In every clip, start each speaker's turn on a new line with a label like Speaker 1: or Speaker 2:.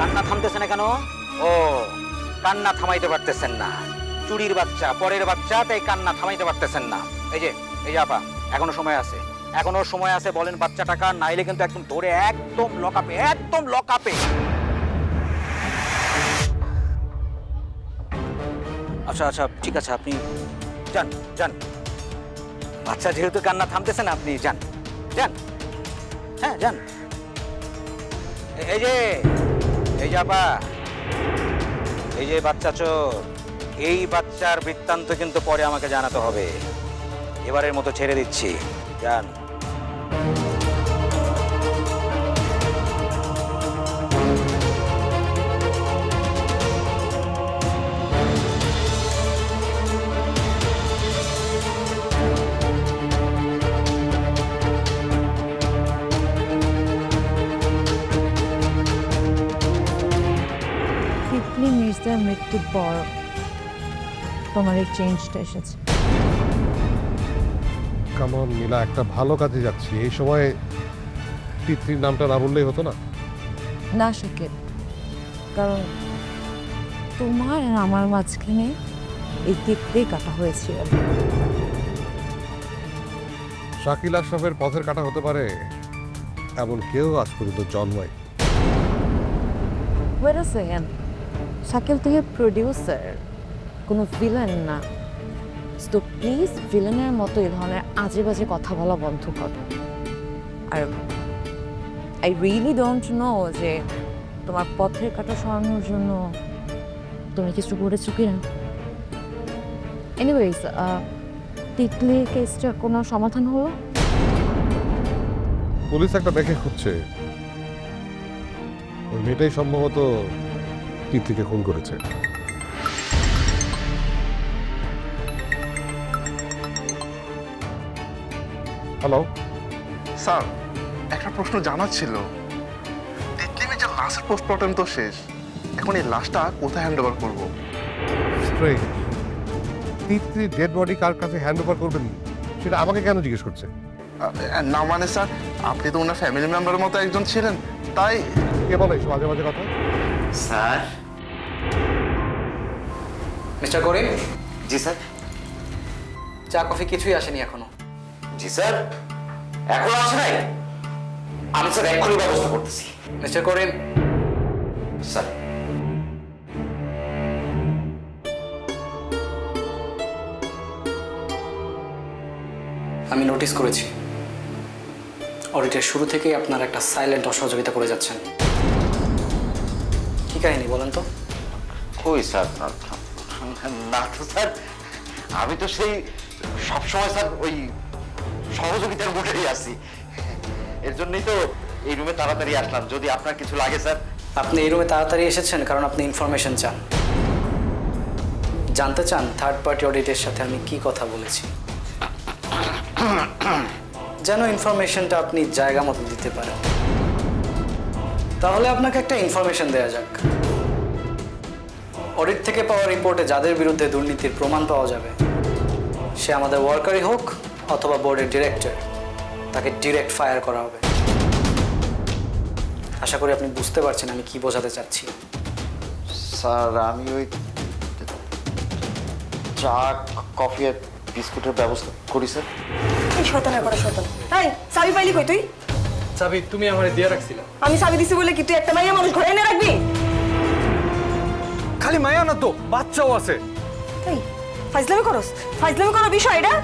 Speaker 1: কান্না থামতেছে না কেন? ও, কান্না থামাইতে পারতেছেন না। চুরির বাচ্চা, পরের বাচ্চা, তাই কান্না থামাইতে পারতেছেন না। এই যে এই যে আপা, এখনও সময় আছে। এখনও সময় আছে, বলেন বাচ্চা টাকা, নাইলে কিন্তু একদম ধরে একদম লকাপে একদম লকাপে। আচ্ছা আচ্ছা ঠিক আছে, আপনি যান যান। বাচ্চা যেহেতু কান্না থামতেছে না, আপনি যান। যান। হ্যাঁ যান। এই যে এই যে আপা, এই যে বাচ্চা চোর, এই বাচ্চার বৃত্তান্ত কিন্তু পরে আমাকে জানাতে হবে। এবারের মতো ছেড়ে দিচ্ছি। যান।
Speaker 2: মির্জার মৃত্যুর পর তোমার এই চেঞ্জটা এসেছে।
Speaker 3: কেমন নীলা একটা ভালো কাজে যাচ্ছি। এই সময় তিতলির নামটা না বললেই হতো না?
Speaker 2: না শাকিব। কারণ তোমার আর আমার মাঝখানে এই তিতলি কাটা হয়েছিল।
Speaker 3: শাকিল আশরাফের পথের কাটা হতে পারে এমন কেউ আজ পর্যন্ত জন্মায়
Speaker 2: ওয়েট আ সেকেন্ড শাকিল তুই প্রডিউসার কোনো ভিলেন না। তো প্লিজ ভিলেনের মতো এই ধরনের আজে বাজে কথা বলা বন্ধ কর। আর আই রিয়েলি ডোন্ট নো যে তোমার পথের কাটা সরানোর জন্য তুমি কিছু করেছ কি না এনিওয়েজ তিতলি কেসটা কোনো সমাধান হলো?
Speaker 3: পুলিশ একটা দেখে খুঁজছে। ওই মেয়েটাই সম্ভবত তিতলিকে খুন করেছে। হ্যালো
Speaker 4: স্যার একটা প্রশ্ন জানার ছিল। তিতলি মির্জার লাস্টের পোস্টমর্টম তো শেষ। এখন এই লাশটা কোথায় হ্যান্ড ওভার করব
Speaker 3: তিতলি ডেড বডি কার কাছে হ্যান্ড ওভার করবেন? সেটা আমাকে কেন জিজ্ঞেস করছে?
Speaker 4: না মানে স্যার আপনি তো ওনার ফ্যামিলি মেম্বারের মতো একজন ছিলেন তাই
Speaker 3: কে বলে এসব মাঝে মাঝে কথা?
Speaker 1: Sir mister Karim?
Speaker 5: জি স্যার।
Speaker 1: চা কফি কিছুই আসেনি এখনও।
Speaker 5: জি স্যার। এখনও আসে নাই? আমি স্যার এক্ষুনি ব্যবস্থা করতেছি।
Speaker 1: মিস্টার করিম?
Speaker 5: স্যার।
Speaker 6: আমি নোটিস করেছি। অডিটের শুরু থেকেই আপনার একটা সাইলেন্ট অসহযোগিতা করে যাচ্ছেন। কি কাহিনী বলেন তো?
Speaker 5: কই স্যার? না- তো স্যার, আমি তো সেই সবসময় স্যার ওই সহযোগিতার মোটেই আছি। এর জন্যই তো এই রুমে তাড়াতাড়ি আসলাম। যদি আপনার কিছু লাগে স্যার।
Speaker 6: আপনি এই রুমে তাড়াতাড়ি এসেছেন কারণ আপনি ইনফরমেশন চান। জানতে চান থার্ড পার্টি অডিটের সাথে আমি কি কথা বলেছি। যেন ইনফরমেশনটা আপনি জায়গা মতো দিতে পারেন। তাহলে আপনাকে একটা ইনফরমেশন দেওয়া যাক। অডিট থেকে পাওয়া রিপোর্টে যাদের বিরুদ্ধে দুর্নীতির প্রমাণ পাওয়া যাবে সে আমাদের ওয়ার্কারই হোক অথবা বোর্ডের ডিরেক্টর তাকে ডিরেক্ট ফায়ার করা হবে। আশা করি আপনি বুঝতে পারছেন আমি কি বোঝাতে চাচ্ছি।
Speaker 5: স্যার আমি ওই চা কফি আর বিস্কুটের ব্যবস্থা করি স্যার।
Speaker 7: এই শয়তানের করে শয়তান এই চাবি পাইলি কই তুই?
Speaker 8: চাবি তুমি আমার দিয়ে রাখছিলা।
Speaker 7: আমি চাবি দিছি বলে কি তুই একটা মাইয়া মানুষ ঘরে এনে রাখবি?
Speaker 8: খালি মায়া না তো? বাচ্চাও আছে।
Speaker 7: এই ফাইজলামি করস? ফাইজলামি করার বিষয় এটা?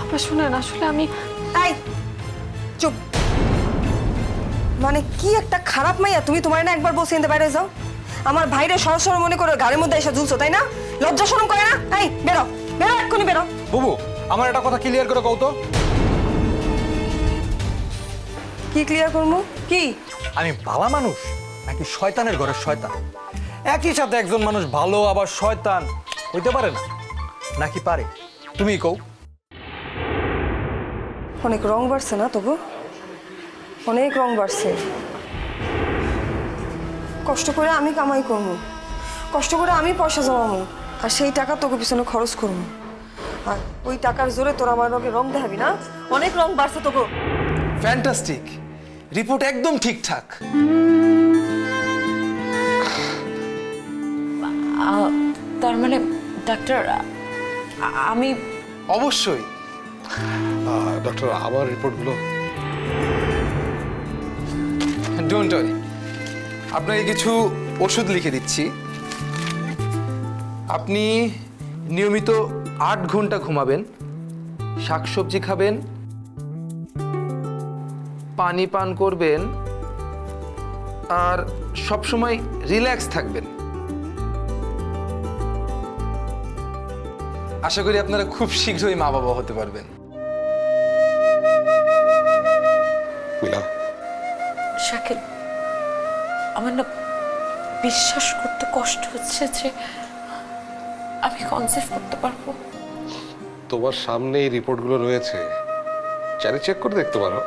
Speaker 9: আপা শুনেন আসলে আমি
Speaker 7: এই চুপ। মানে কি একটা খারাপ মাইয়া তুমি তোমার না একবার বসে এনতে বাইরে যাও। আমার ভাইরে সরাসরি মনে করে গাড়ির মধ্যে এসে ঝুলছো তাই না? লজ্জা শরম করে না? এই বেরো। বেরো এক্ষুনি বেরো।
Speaker 8: বুবু আমার একটা কথা ক্লিয়ার করে কও তো।
Speaker 7: কি ক্লিয়ার করব? কি?
Speaker 8: আমি ভালো মানুষ নাকি শয়তানের ঘরের শয়তান? একই সাথে একজন মানুষ ভালো আবার শয়তান। হইতে পারে না? নাকি পারে? তুমি কও।
Speaker 7: অনেক রং বাড়ছে না তবু? অনেক রং বাড়ছে। কষ্ট করে আমি কামাই করব। কষ্ট করে আমি পয়সা জমাবো। আর সেই টাকা তোকে পিছনে খরচ করব। আর ওই টাকার জোরে তোরা আমার রঙে রং দেখাবি না? অনেক রং বাড়ছে তোকে।
Speaker 10: ফ্যান্টাস্টিক রিপোর্ট একদম ঠিকঠাক।
Speaker 2: তার মানে ডাক্তার আমি
Speaker 10: অবশ্যই।
Speaker 11: ডক্টর আমার রিপোর্টগুলো।
Speaker 10: Don't worry. আপনাকে কিছু ওষুধ লিখে দিচ্ছি। আপনি নিয়মিত আট ঘণ্টা ঘুমাবেন শাকসবজি খাবেন পানি পান করবেন আর সবসময় রিল্যাক্স থাকবেন। আশা করি আপনারা খুব শীঘ্রই মা বাবা হতে পারবেন।
Speaker 2: শাকিল আমার না বিশ্বাস করতে কষ্ট হচ্ছে যে আমি কনসেপ্ট করতে পারব।
Speaker 11: তোমার সামনে এই রিপোর্টগুলো রয়েছে। চারি চেক করে দেখতে পারো।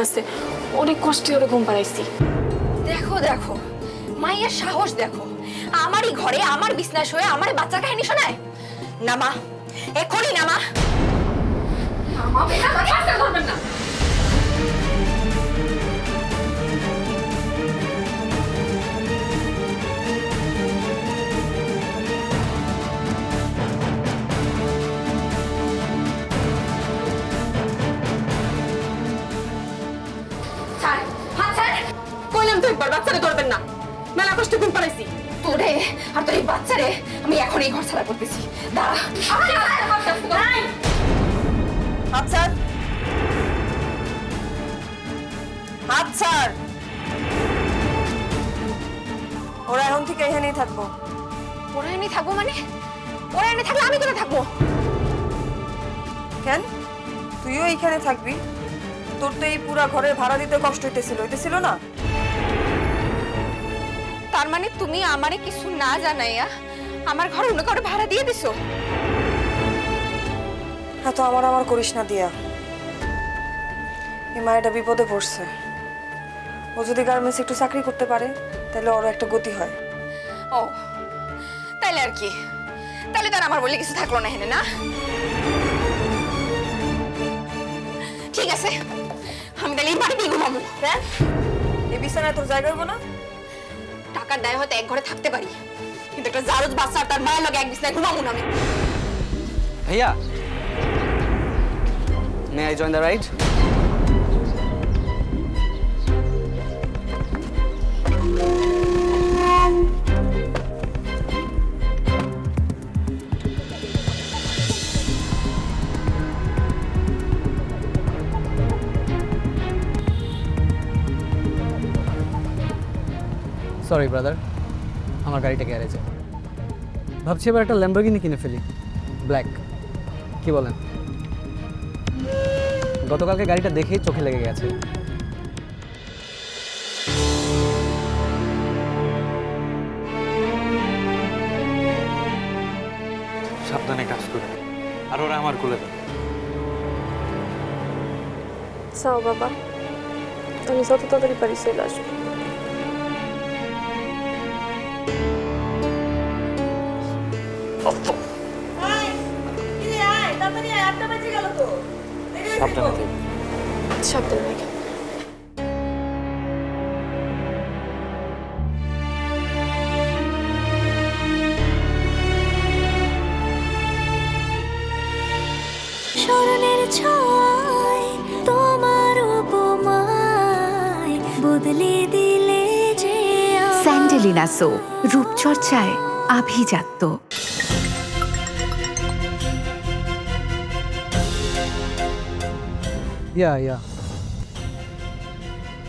Speaker 9: ঘুমায় আছে। অনেক কষ্টে ওরে ঘুম পাড়াইছি।
Speaker 12: দেখো দেখো মাইয়ার সাহস দেখো। আমারই ঘরে আমার বিশ্বাস হয়ে আমার বাচ্চা কাহিনী শোনায়? নামা এখনই নামা। আস্তে ধরবেন না।
Speaker 9: তো একবার বাচ্চারে ধরবেন না। মেলা কষ্টে ঘুম পাড়াইছি।
Speaker 12: তোরে আর তোর এই বাচ্চারে আমি এখন এই ঘর ছাড়া করতেছি। দাঁড়া।
Speaker 7: হাত ছাড়। হাত ছাড়। ওরা এখন থেকে এখানেই থাকব।
Speaker 12: ওরা এনে থাকব মানে? ওরা এনে থাকলে আমি কোথায় থাকব?
Speaker 7: কেন? তুইও এইখানে থাকবি? তোর তো এই পুরা ঘরের ভাড়া দিতে কষ্ট হইতেছিল হইতেছিল না?
Speaker 12: তার মানে তুমি আমারে কিছু না জানাইয়া আমার ঘর অন্য কাউরে ভাড়া দিয়ে দিছো?
Speaker 7: হ্যাঁ তো আমার আমার করিস না দিয়া। এই মায়েটা বিপদে পড়ছে। ও যদি গার্মেন্টস একটু চাকরি করতে পারে তাহলে ওর একটা গতি হয়।
Speaker 12: ও তাইলে আর কি? তাহলে তার আমার বলে কিছু থাকল না হেনে না? ঠিক আছে আমি তাহলে এই বাড়িতেই ঘুমাবো
Speaker 7: হ্যাঁ? এই বিছানায় তোর জায়গা হইব না?
Speaker 12: টাকার দায় হয়তো এক ঘরে থাকতে পারি। কিন্তু একটা জারজ বাচ্চা তার মায়ের লগে এক বিছনায় ঘুমাবো না
Speaker 6: ভাইয়া may I join the ride sorry brother আমার গাড়িটা গ্যারেজে। ভাবছি এবার একটা ল্যাম্বরগিনি কিনে ফেলি। ব্ল্যাক কি বলেন? গতকালকে গাড়িটা দেখেই চোখে লেগে গেছে।
Speaker 10: সাবধানে কাজ করে আর ওরা আমার কোলে দেবে
Speaker 9: যাও বাবা আমি যত তাড়াতাড়ি পারি চলে আসব।
Speaker 10: সাবধানে থেকে।
Speaker 9: সাবধানে রেখে
Speaker 13: স্যান্ডেলিনা সো রূপচর্চায় আভিজাত্য।
Speaker 6: ইয়া ইয়া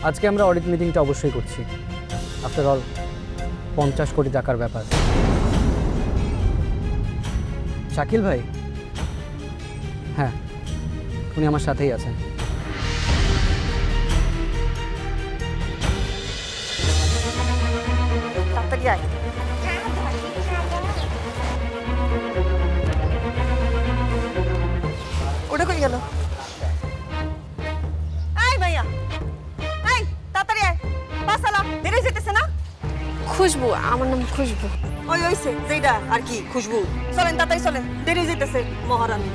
Speaker 6: আজকে আমরা অডিট মিটিংটা অবশ্যই করছি। আফটার অল পঞ্চাশ কোটি টাকার ব্যাপার। শাকিল ভাই? হ্যাঁ উনি আমার সাথেই আছেন।
Speaker 7: আয় ওটা কই গেল? এই ভাইয়া। এই তাড়াতাড়ি আয়। বাসালা দেরি যেতেছে না?
Speaker 9: খুশবু আমার নাম খুশবু।
Speaker 7: ওই ওইছে যেটা আর কি খুশবু। চলেন তাড়াতাড়ি চলেন দেরি যেতেছে মহারানী।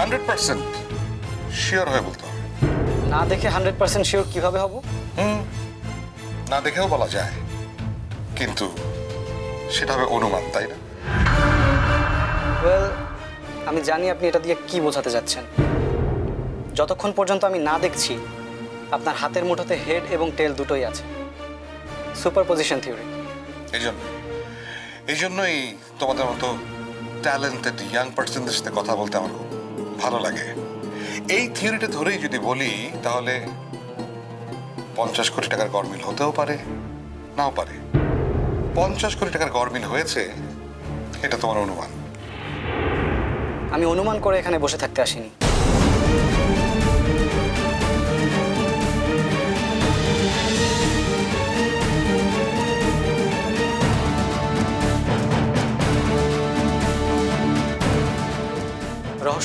Speaker 11: হান্ড্রেড পার্সেন্ট শিওর হয়ে বলতে হবে।
Speaker 6: না দেখে হান্ড্রেড পার্সেন্ট শিওর কীভাবে হব?
Speaker 11: হুম না দেখেও বলা যায়। কিন্তু সেটা হবে অনুমান তাই না?
Speaker 6: ওয়েল আমি জানি আপনি এটা দিয়ে কি বোঝাতে যাচ্ছেন। যতক্ষণ পর্যন্ত আমি না দেখছি আপনার হাতের মুঠোতে হেড এবং টেল দুটোই আছে। সুপার পজিশন থিওরি
Speaker 11: এই জন্য এই জন্যই তোমাদের মতো ট্যালেন্টেড ইয়াং পার্সনদের সাথে কথা বলতে আমার খুব ভালো লাগে। এই থিওরিটা ধরেই যদি বলি, তাহলে পঞ্চাশ কোটি টাকার গরমিল হতেও পারে, নাও পারে। পঞ্চাশ কোটি টাকার গরমিল হয়েছে, এটা তোমার অনুমান।
Speaker 6: আমি অনুমান করে এখানে বসে থাকতে আসিনি।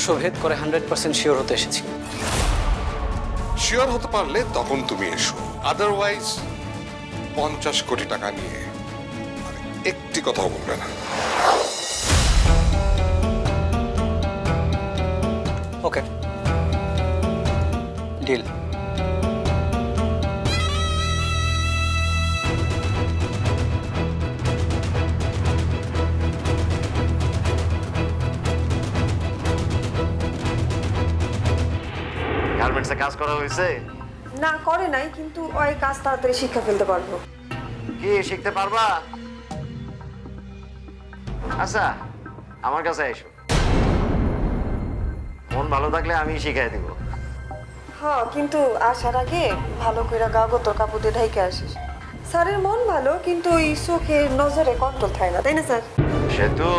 Speaker 6: রহস্য ভেদ করে হান্ড্রেড পার্সেন্ট শিওর হতে এসেছি।
Speaker 11: শিওর হতে পারলে তখন তুমি এসো। আদারওয়াইজ পঞ্চাশ কোটি টাকা নিয়ে একটি কথাও বলবে না।
Speaker 6: ওকে ডিল
Speaker 5: গার্মেন্টসে কাজ করা হয়েছে?
Speaker 7: না করে নাই কিন্তু ওই কাজ তাড়াতাড়ি শিক্ষা ফেলতে পারব।
Speaker 5: কি শিখতে পারবা? আচ্ছা আমার কাছে এসো। মন ভালো থাকলে আমি শিখাই দিব।
Speaker 7: হ্যাঁ কিন্তু আসার আগে ভালো করে গা তোর কাপড় দিয়ে ঢাইকে আসিস। স্যারের মন ভালো কিন্তু ওই চোখে নজরে কন্ট্রোল থাকে না তাই না স্যার?
Speaker 5: সে তো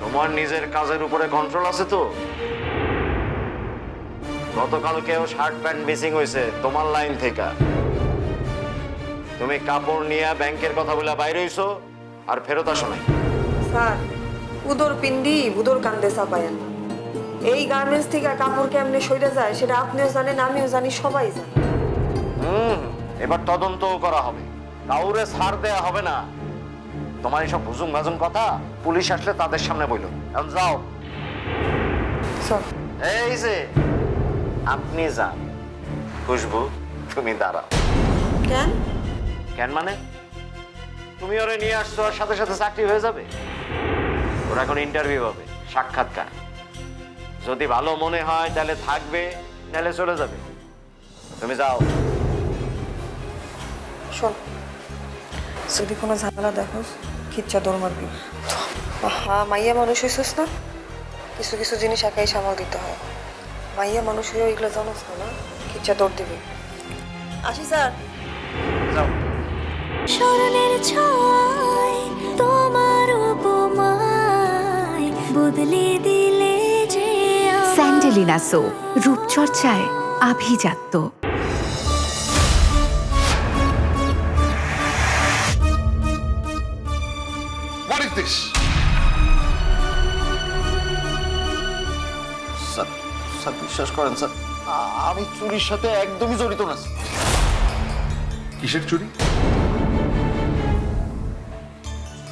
Speaker 5: তোমার নিজের কাজের উপরে কন্ট্রোল আছে তো? গতকালকেও শার্ট প্যান্ট মিসিং হয়েছে তোমার লাইন থেকে। তুমি কাপড় নিয়ে ব্যাংকের কথা বলে বাইরে হইছো আর ফেরত আসো নাই।
Speaker 7: স্যার উদর পিন্ডি উদর কান্দে চাপায়েন এই গার্মেন্টস থেকে কাপড় কেমনে সইরে যায় সেটা আপনিও জানেন আমিও জানি সবাই জানে।
Speaker 5: হুম এবার তদন্তও করা হবে। কাউরে ছাড় দেয়া হবে না। তোমার এইসব ভুজুম ভাজুম কথা পুলিশ আসলে তাদের সামনে বইল। এখন যাও। এই যে আপনি যান। খুশবু তুমি দাঁড়াও।
Speaker 7: কেন?
Speaker 5: কেন মানে? তুমি ওরে নিয়ে আসছো আর সাথে সাথে চাকরি হয়ে যাবে? ওরা এখন ইন্টারভিউ হবে সাক্ষাৎকার। যদি ভালো মনে হয় তাহলে থাকবে নাহলে চলে যাবে। তুমি যাও।
Speaker 7: শোন যদি কোনো ঝামেলা দেখো খিচ্চা দৌড় মারবি হ্যাঁ মাইয়া মানুষ হইছিস না? কিছু কিছু জিনিস একাই সামাল দিতে হয়। মাইয়া মানুষ হয়ে ওইগুলো জানোস না না খিচ্চা দৌড় দিবি আসি স্যার।
Speaker 5: যাও।
Speaker 14: স্মরণের ছয় তোমার উপমায় বদলে দিলে যে।
Speaker 13: স্যান্ডেলিনা সো রূপচর্চায় আভিজাত্য।
Speaker 5: স্যার বিশ্বাস করেন স্যার। আমি চুরির সাথে একদমই জড়িত না।
Speaker 11: কিসের চুরি?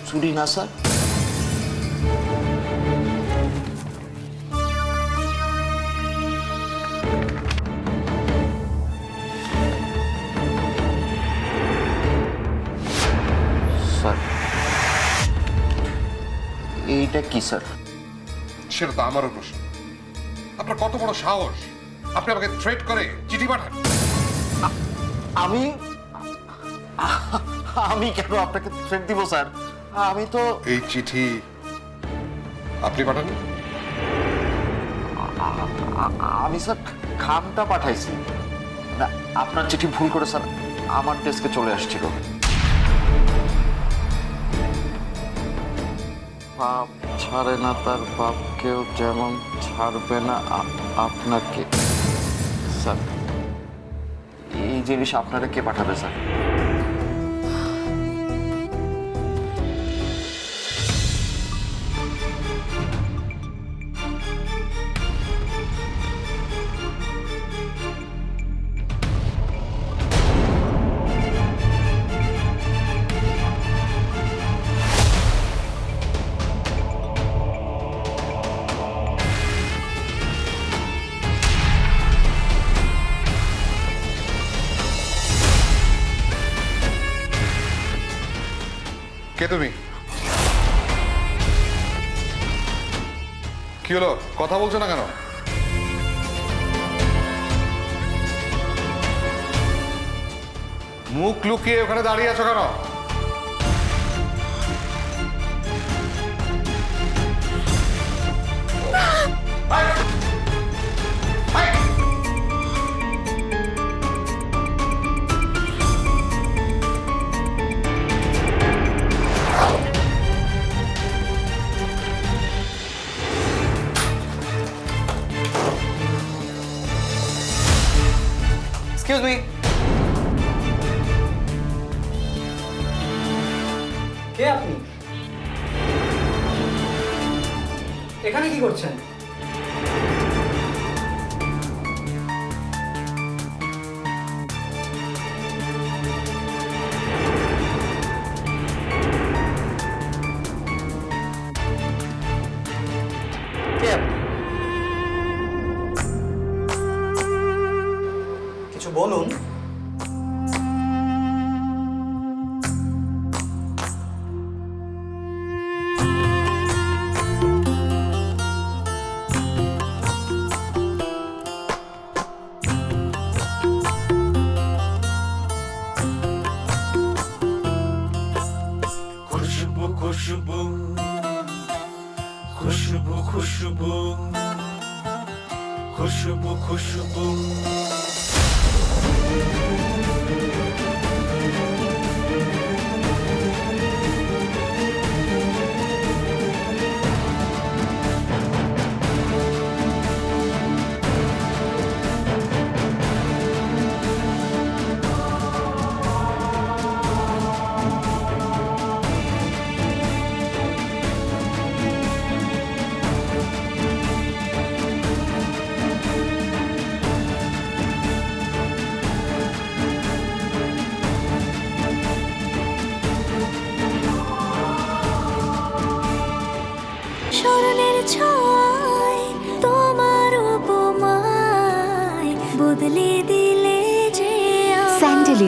Speaker 5: চুরি না স্যার। স্যার এইটা কি স্যার?
Speaker 11: সেটা তো আমারও প্রশ্ন। আপনার কত বড় সাহস? আপনি আমাকে থ্রেট করে চিঠি পাঠান।
Speaker 5: আমি আমি কেন আপনাকে থ্রেট দিব স্যার? আমি তো
Speaker 11: এই চিঠি আপনি পাঠান।
Speaker 5: আমি স্যার খামটা পাঠাইছি। না আপনার চিঠি ভুল করে স্যার আমার ডেস্কে চলে আসছিল। পাপ ছাড়ে না, তার বাপকেও যেমন ছাড়বে না আপনাকে। স্যার, এই জিনিস আপনারা কে পাঠাবে, স্যার?
Speaker 11: কে তুমি? কি হলো? কথা বলছো না কেন? মুখ লুকিয়ে ওখানে দাঁড়িয়ে আছো কেন?
Speaker 14: এক্সকিউজ মি কে আপনি? এখানে কি করছেন?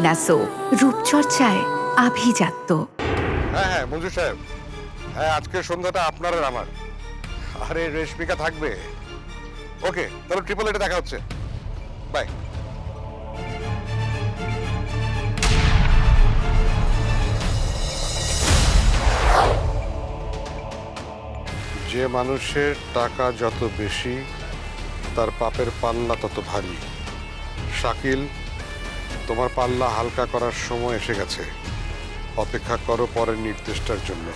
Speaker 15: আমায়।
Speaker 13: রূপচর্চায় আভিজাত্য।
Speaker 11: হ্যাঁ হ্যাঁ মঞ্জু সাহেব। হ্যাঁ আজকের সন্ধ্যাটা আপনার আর আমার। আরে, রেশমিকা থাকবে। ওকে, তাহলে ট্রিপল এটা দেখা হচ্ছে। বাই যে মানুষের টাকা যত বেশি, তার পাপের পাল্লা তত ভারী। শাকিল তোমার পাল্লা হালকা করার সময় এসে গেছে। অপেক্ষা করো পরের নির্দেশটার জন্য।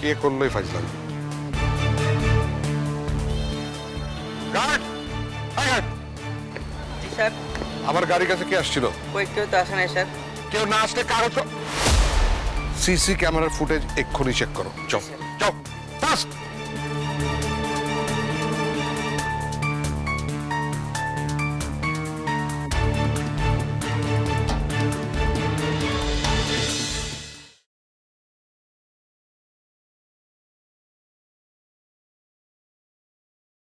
Speaker 11: কে করলোই গার্ড!
Speaker 16: স্যার।
Speaker 11: আমার গাড়ির কাছে কে আসছিল?
Speaker 16: কই কেউ তো আসে নাই স্যার।
Speaker 11: কেউ না আসলে কারও তো সিসি ক্যামেরার ফুটেজ এক্ষুনি চেক করো। চল চল ফাস্ট